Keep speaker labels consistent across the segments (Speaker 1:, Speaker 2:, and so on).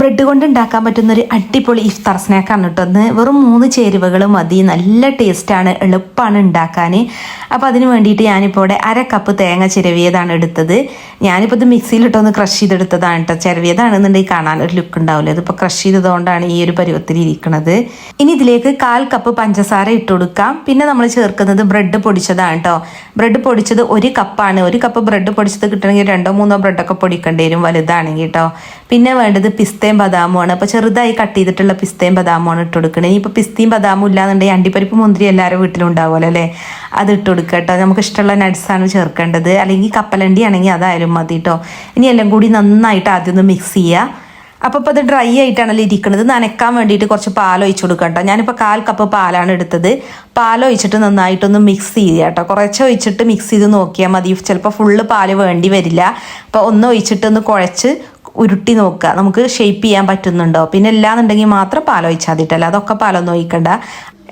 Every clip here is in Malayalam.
Speaker 1: ബ്രെഡ് കൊണ്ട് ഉണ്ടാക്കാൻ പറ്റുന്ന ഒരു അടിപൊളി ഇഫ്താർ സ്നാക്കാണ് കേട്ടോ. ഒന്ന് വെറും മൂന്ന് ചേരുവകൾ മതി. നല്ല ടേസ്റ്റാണ് എളുപ്പമാണ് ഉണ്ടാക്കാൻ അപ്പോൾ അതിന് വേണ്ടിയിട്ട് ഞാനിപ്പോൾ ഇവിടെ അര കപ്പ് തേങ്ങ ചിരവിയതാണ് എടുത്തത്. ഞാനിപ്പോൾ ഇത് മിക്സിയിലിട്ടൊന്ന് ക്രഷ് ചെയ്തെടുത്തതാണ് കേട്ടോ ചിരവിയതാണെന്നുണ്ടെങ്കിൽ കാണാൻ ഒരു ലുക്ക് ഉണ്ടാവില്ല. ഇതിപ്പോൾ ക്രഷ് ചെയ്തതുകൊണ്ടാണ് ഈ ഒരു പരുവത്തിൽ ഇരിക്കുന്നത് ഇനി ഇതിലേക്ക് കാൽ കപ്പ് പഞ്ചസാര ഇട്ട് കൊടുക്കാം. പിന്നെ നമ്മൾ ചേർക്കുന്നത് ബ്രെഡ് പൊടിച്ചതാണ് കേട്ടോ ബ്രെഡ് പൊടിച്ചത് ഒരു കപ്പാണ് ഒരു കപ്പ് ബ്രെഡ് പൊടിച്ചത് കിട്ടണമെങ്കിൽ രണ്ടോ മൂന്നോ ബ്രെഡൊക്കെ പൊടിക്കേണ്ടി വരും. വലുതാണെങ്കിൽ കേട്ടോ പിന്നെ വേണ്ടത് പിസ്തയും ബദാമുമാണ് അപ്പോൾ ചെറുതായി കട്ട് ചെയ്തിട്ടുള്ള പിസ്തയും ബദാമുമാണ് ഇട്ട് കൊടുക്കുന്നത് ഇനിയിപ്പോൾ പിസ്തയും ബദാമും ഇല്ലാന്നുണ്ടെങ്കിൽ അണ്ടിപ്പരിപ്പ് മുന്തിരി എല്ലാവരും വീട്ടിലും ഉണ്ടാവുമല്ലോ അല്ലേ? അത് ഇട്ട് കൊടുക്കുക കേട്ടോ. നമുക്ക് ഇഷ്ടമുള്ള നട്സാണ് ചേർക്കേണ്ടത്. അല്ലെങ്കിൽ കപ്പലണ്ടി ആണെങ്കിൽ അതായാലും മതി കേട്ടോ. ഇനി എല്ലാം കൂടി നന്നായിട്ട് ആദ്യം ഒന്ന് മിക്സ് ചെയ്യുക അപ്പോൾ ഇപ്പോൾ അത് ഡ്രൈ ആയിട്ടാണല്ലോ ഇരിക്കുന്നത് നനക്കാൻ വേണ്ടിയിട്ട് കുറച്ച് പാൽ ഒഴിച്ചു കൊടുക്കുക കേട്ടോ. ഞാനിപ്പോൾ കാൽ കപ്പ് പാലാണ് എടുത്തത്. പാൽ ഒഴിച്ചിട്ട് നന്നായിട്ടൊന്ന് മിക്സ് ചെയ്യുക കേട്ടോ. കുറച്ച് ഒഴിച്ചിട്ട് മിക്സ് ചെയ്ത് നോക്കിയാൽ മതി. ചിലപ്പോൾ ഫുള്ള് പാൽ വേണ്ടി വരില്ല. അപ്പോൾ ഒന്ന് ഒഴിച്ചിട്ട് ഒന്ന് കുഴച്ച് ഉരുട്ടി നോക്കുക. നമുക്ക് ഷേപ്പ് ചെയ്യാൻ പറ്റുന്നുണ്ടോ? പിന്നെ ഇല്ലാന്നുണ്ടെങ്കിൽ മാത്രം പാൽ മതിട്ടല്ലോ അതൊക്കെ പാലൊന്നും ഒഴിക്കണ്ട.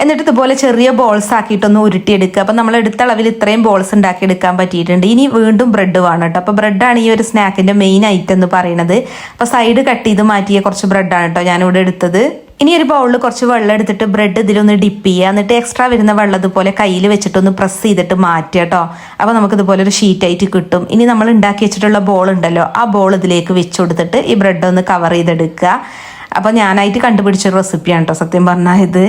Speaker 1: എന്നിട്ട് ഇതുപോലെ ചെറിയ ബോൾസ് ആക്കിയിട്ടൊന്ന് ഉരുട്ടിയെടുക്കുക. അപ്പം നമ്മൾ എടുത്ത അളവിൽ ഇത്രയും ബോൾസ് ഉണ്ടാക്കി എടുക്കാൻ പറ്റിയിട്ടുണ്ട്. ഇനി വീണ്ടും ബ്രെഡ് വേണം കേട്ടോ. അപ്പോൾ ബ്രെഡാണ് ഈ ഒരു സ്നാക്കിന്റെ മെയിൻ ഐറ്റം എന്ന് പറയുന്നത്. അപ്പോൾ സൈഡ് കട്ട് ചെയ്ത് മാറ്റിയ കുറച്ച് ബ്രെഡാണ് കേട്ടോ ഞാനിവിടെ എടുത്തത്. ഇനി ഒരു ബൗളിൽ കുറച്ച് വെള്ളം എടുത്തിട്ട് ബ്രെഡ് ഇതിലൊന്ന് ഡിപ്പ് ചെയ്യുക. എന്നിട്ട് എക്സ്ട്രാ വരുന്ന വെള്ളം ഇതുപോലെ കയ്യിൽ വെച്ചിട്ടൊന്ന് പ്രസ് ചെയ്തിട്ട് മാറ്റുക കേട്ടോ. അപ്പോൾ നമുക്ക് ഇതുപോലെ ഒരു ഷീറ്റായിട്ട് കിട്ടും. ഇനി നമ്മൾ ഉണ്ടാക്കി വെച്ചിട്ടുള്ള ബോൾ ഉണ്ടല്ലോ ആ ബോൾ ഇതിലേക്ക് വെച്ച് കൊടുത്തിട്ട് ഈ ബ്രെഡ് ഒന്ന് കവർ ചെയ്തെടുക്കുക. അപ്പോൾ ഞാനായിട്ട് കണ്ടുപിടിച്ച റെസിപ്പിയാണ് കേട്ടോ സത്യം പറഞ്ഞാൽ ഇത്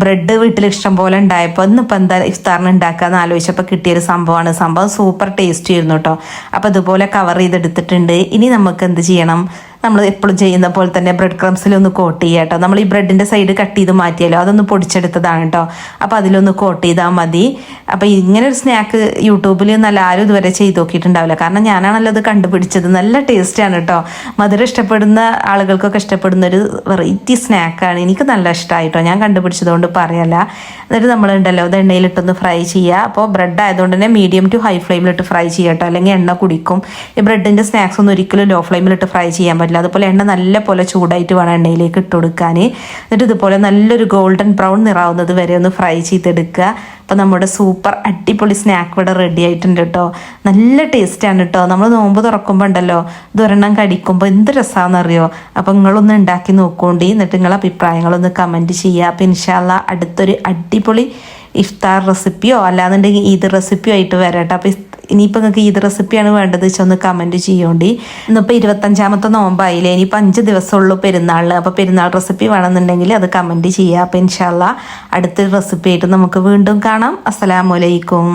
Speaker 1: ബ്രെഡ് വീട്ടിൽ ഇഷ്ടം പോലെ ഉണ്ടായപ്പോൾ ഇന്നിപ്പോൾ എന്താ ഇഫ്താറിന് ഉണ്ടാക്കാന്ന് ആലോചിച്ചപ്പോൾ കിട്ടിയൊരു സംഭവമാണ്. സംഭവം സൂപ്പർ ടേസ്റ്റി ആയിരുന്നു കേട്ടോ അപ്പോൾ ഇതുപോലെ കവർ ചെയ്തെടുത്തിട്ടുണ്ട്. ഇനി നമുക്ക് എന്ത് ചെയ്യണം? നമ്മൾ എപ്പോഴും ചെയ്യുന്ന പോലെ തന്നെ ബ്രെഡ് ക്രംസിൽ ഒന്ന് കോട്ട് ചെയ്യുക കേട്ടോ നമ്മൾ ഈ ബ്രെഡിന്റെ സൈഡ് കട്ട് ചെയ്ത് മാറ്റിയല്ലോ അതൊന്ന് പൊടിച്ചെടുത്തതാണ് കേട്ടോ അപ്പോൾ അതിലൊന്ന് കോട്ട് ചെയ്താൽ മതി. അപ്പോൾ ഇങ്ങനെ ഒരു സ്നാക്ക് യൂട്യൂബിൽ നല്ല ആരും ഇതുവരെ ചെയ്ത് നോക്കിയിട്ടുണ്ടാവില്ല. കാരണം ഞാനാണല്ലോ അത് കണ്ടുപിടിച്ചത്. നല്ല ടേസ്റ്റാണ് കേട്ടോ മധുരം ഇഷ്ടപ്പെടുന്ന ആളുകൾക്കൊക്കെ ഇഷ്ടപ്പെടുന്ന ഒരു വെറൈറ്റി സ്നാക്കാണ് എനിക്ക് നല്ല ഇഷ്ടമായിട്ടോ ഞാൻ കണ്ടുപിടിച്ചതുകൊണ്ട് പറയല്ല. എന്നിട്ട് നമ്മളുണ്ടല്ലോ അത് എണ്ണയിലിട്ടൊന്ന് ഫ്രൈ ചെയ്യുക അപ്പോൾ ബ്രെഡ് ആയതുകൊണ്ട് തന്നെ മീഡിയം ടു ഹൈ ഫ്ലെയിമിലിട്ട് ഫ്രൈ ചെയ്യാം കേട്ടോ അല്ലെങ്കിൽ എണ്ണ കുടിക്കും. ഈ ബ്രെഡിന്റെ സ്നാക്സ് ഒന്നും ഒരിക്കലും ലോ ഫ്ലെയിമിലിട്ട് ഫ്രൈ ചെയ്യാൻ അതുപോലെ എണ്ണ നല്ല പോലെ ചൂടായിട്ട് വേണം എണ്ണയിലേക്ക് ഇട്ട് കൊടുക്കാൻ എന്നിട്ട് ഇതുപോലെ നല്ലൊരു ഗോൾഡൻ ബ്രൗൺ നിറാവുന്നത് വരെ ഒന്ന് ഫ്രൈ ചെയ്തെടുക്കുക. അപ്പോൾ നമ്മുടെ സൂപ്പർ അടിപൊളി സ്നാക്ക് ഇവിടെ റെഡി ആയിട്ടുണ്ട് കേട്ടോ നല്ല ടേസ്റ്റാണ് കേട്ടോ നമ്മൾ നോമ്പ് തുറക്കുമ്പോൾ ഉണ്ടല്ലോ ഇതൊരെണ്ണം കടിക്കുമ്പോൾ എന്ത് രസമാണെന്നറിയോ അപ്പോൾ നിങ്ങളൊന്ന് ഉണ്ടാക്കി നോക്കോണ്ടി. എന്നിട്ട് നിങ്ങളെ അഭിപ്രായങ്ങളൊന്ന് കമന്റ് ചെയ്യുക അപ്പോൾ ഇൻഷാല്ല അടുത്തൊരു അടിപൊളി ഇഫ്താർ റെസിപ്പിയോ അല്ലാന്നുണ്ടെങ്കിൽ ഈദ് റെസിപ്പിയോ ആയിട്ട് വരാട്ടോ. അപ്പോൾ ഇനിയിപ്പോൾ നിങ്ങൾക്ക് ഏത് റെസിപ്പിയാണ് വേണ്ടത് വെച്ചാൽ ഒന്ന് കമന്റ് ചെയ്യേണ്ടി. ഇന്നിപ്പോൾ ഇരുപത്തഞ്ചാമത്തെ നോമ്പായില്ലേ ഇനിയിപ്പോൾ അഞ്ച് ദിവസമുള്ളൂ പെരുന്നാൾ അപ്പോൾ പെരുന്നാൾ റെസിപ്പി വേണമെന്നുണ്ടെങ്കിൽ അത് കമന്റ് ചെയ്യുക അപ്പോൾ ഇൻഷാല്ല അടുത്തൊരു റെസിപ്പി ആയിട്ട് നമുക്ക് വീണ്ടും കാണാം. അസ്സലാമലൈക്കും